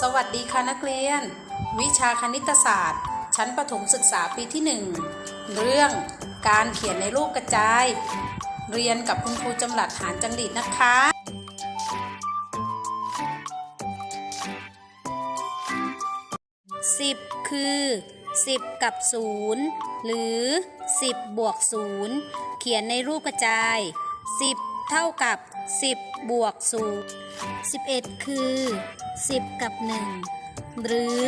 สวัสดีค่ะนักเรียน วิชาคณิตศาสตร์ ชั้นประถมศึกษาปีที่ 1 เรื่องการเขียนในรูปกระจาย เรียนกับคุณครูจำหลัดหารจังหรีดนะคะ 10 คือ 10 กับ 0 หรือ 10บวก0เขียนในรูปกระจาย 10 เท่ากับ 10 บวก0 11 คือ 10 กับ 1 หรือ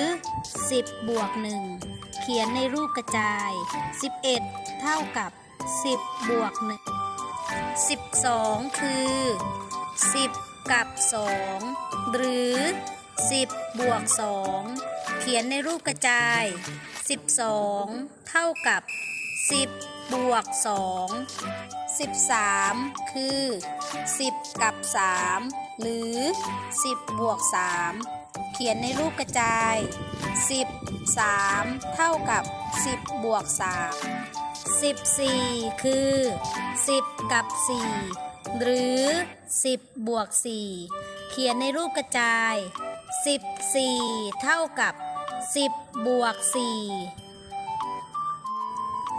10 บวก 1 เขียนในรูปกระจาย 11 เท่ากับ 10 บวก 1 12 คือ 10 กับ 2 หรือ 10 บวก 2 เขียนในรูปกระจาย 12 เท่ากับ 10 บวก 2 13 คือ 10 กับ 3 หรือ 10 บวก 3 เขียนในรูปกระจาย 10 3 เท่ากับ 10 บวก 3 14 คือ 10 กับ 4 หรือ 10 บวก 4 เขียนในรูปกระจาย 14 เท่ากับ 10 บวก 4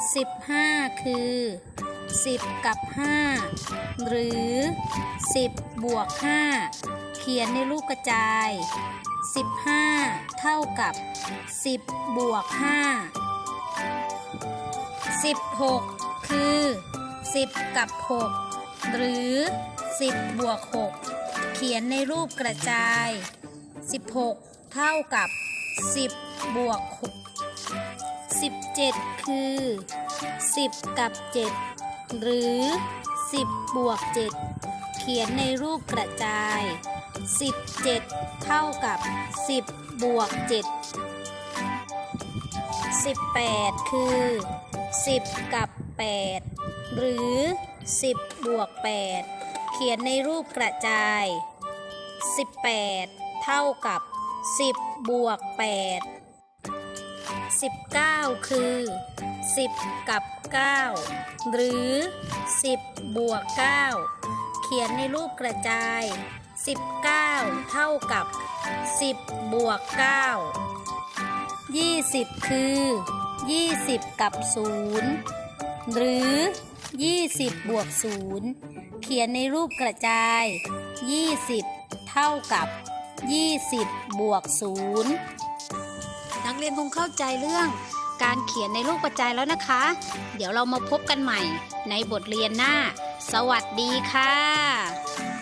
15 คือ 10 กับ 5 หรือ 10 บวก 5 เขียนในรูปกระจาย 15 เท่ากับ 10 บวก 5 16 คือ 10 กับ 6 หรือ 10 บวก 6 เขียนในรูปกระจาย 16 เท่ากับ 10 บวก 6 17 คือ 10 กับ 7 หรือ 10 บวก 7 เขียนในรูปกระจาย 17 เท่ากับ 10 บวก 7 18 คือ 10 กับ 8 หรือ 10 บวก 8 เขียนในรูปกระจาย 18 เท่ากับ 10 บวก 8 19 คือ 10 กับ 9 หรือ 10 บวก 9 เขียนในรูปกระจาย 19 เท่ากับ 10 บวก 9 20 คือ 20 กับ 0 หรือ 20 บวก 0 เขียนในรูปกระจาย 20 เท่ากับ 20 บวก 0 นักเรียนคงเข้าใจเรื่อง การเขียนในลูกประจายแล้วนะคะ เดี๋ยวเรามาพบกันใหม่ในบทเรียนหน้า สวัสดีค่ะ